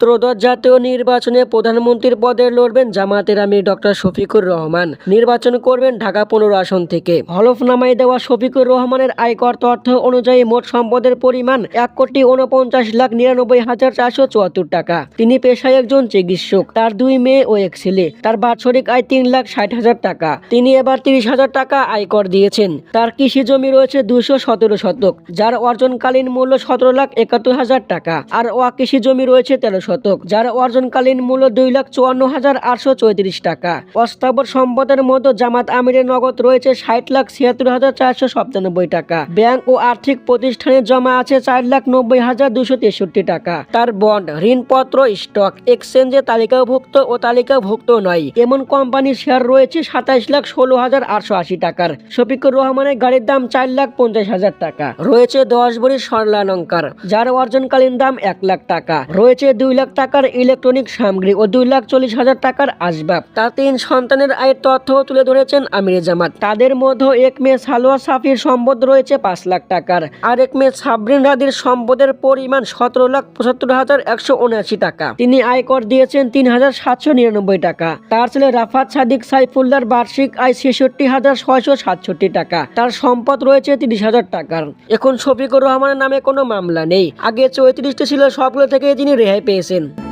ত্রয়োদশ জাতীয় নির্বাচনে প্রধানমন্ত্রীর পদে লড়বেন জামাতের আমির ডক্টর শফিকুর রহমান। নির্বাচন করবেন ঢাকা পনেরো আসন থেকে। হলফনামায় দেওয়া শফিকুর রহমানের আয়কর তথ্য অনুযায়ী মোট সম্পদের পরিমাণ এক কোটি উনপঞ্চাশ লাখ নিরানব্বই হাজার চারশো চুয়াত্তর টাকা। তিনি পেশায় একজন চিকিৎসক, তার দুই মেয়ে ও এক ছেলে। তার বাৎসরিক আয় তিন লাখ ষাট হাজার টাকা। তিনি এবার তিরিশ হাজার টাকা আয়কর দিয়েছেন। তার কৃষি জমি রয়েছে দুশো সতেরো শতক, যার অর্জনকালীন মূল্য সতেরো লাখ একাত্তর হাজার টাকা। আর অকৃষি জমি রয়েছে তেরো শতক, যার অর্জনকালীন মূল্য দুই লাখ চুয়ান্ন হাজার আটশো চৌত্রিশ টাকা। অস্থাবর সম্পদের মধ্যে জামাত আমিরের নগদ রয়েছে ষাট লাখ ছিয়াত্তর হাজার চারশো সাতানব্বই টাকা। ব্যাংক ও আর্থিক প্রতিষ্ঠানে জমা আছে চার লাখ নব্বই হাজার দুশো তেষট্টি টাকা। তার বন্ড, ঋণপত্র, স্টক এক্সচেঞ্জে তালিকাভুক্ত ও তালিকাভুক্ত নয়। এমন কোম্পানির শেয়ার রয়েছে সাতাইশ লাখ ষোলো হাজার আটশো আশি টাকার। শফিকুর রহমানের গাড়ির দাম চার লাখ পঞ্চাশ হাজার টাকা। রয়েছে দশ ভরি স্বর্ণালঙ্কার, যার অর্জনকালীন দাম এক লাখ টাকা। রয়েছে দুই লাখ টাকার ইলেকট্রনিক সামগ্রী ও দুই লাখ চল্লিশ হাজার টাকার আসবাব। তার তিন সন্তানের আয়ের তথ্য তুলে ধরেছেন আমির জামাত। তাদের মধ্যে এক মেয়ে সালোয়া সাফির সম্পদ রয়েছে পাঁচ লাখ টাকার। আর এক মেয়ে সাবরিন রাদির সম্পদের পরিমাণ সতেরো লাখ পঁচাত্তর হাজার একশো উনআশি টাকা। তিনি আয়কর দিয়েছেন তিন হাজার সাতশো নিরানব্বই টাকা। তার ছেলে রাফাত সাদিক সাইফুল্লার বার্ষিক আয় ছেষট্টি হাজার ছয়শো সাতষট্টি টাকা। তার সম্পদ রয়েছে তিরিশ হাজার টাকার। এখন শফিকুর রহমানের নামে কোনো মামলা নেই। আগে চৌত্রিশটি ছিল, সবগুলো থেকে তিনি রেহাই পেয়েছেন। beresin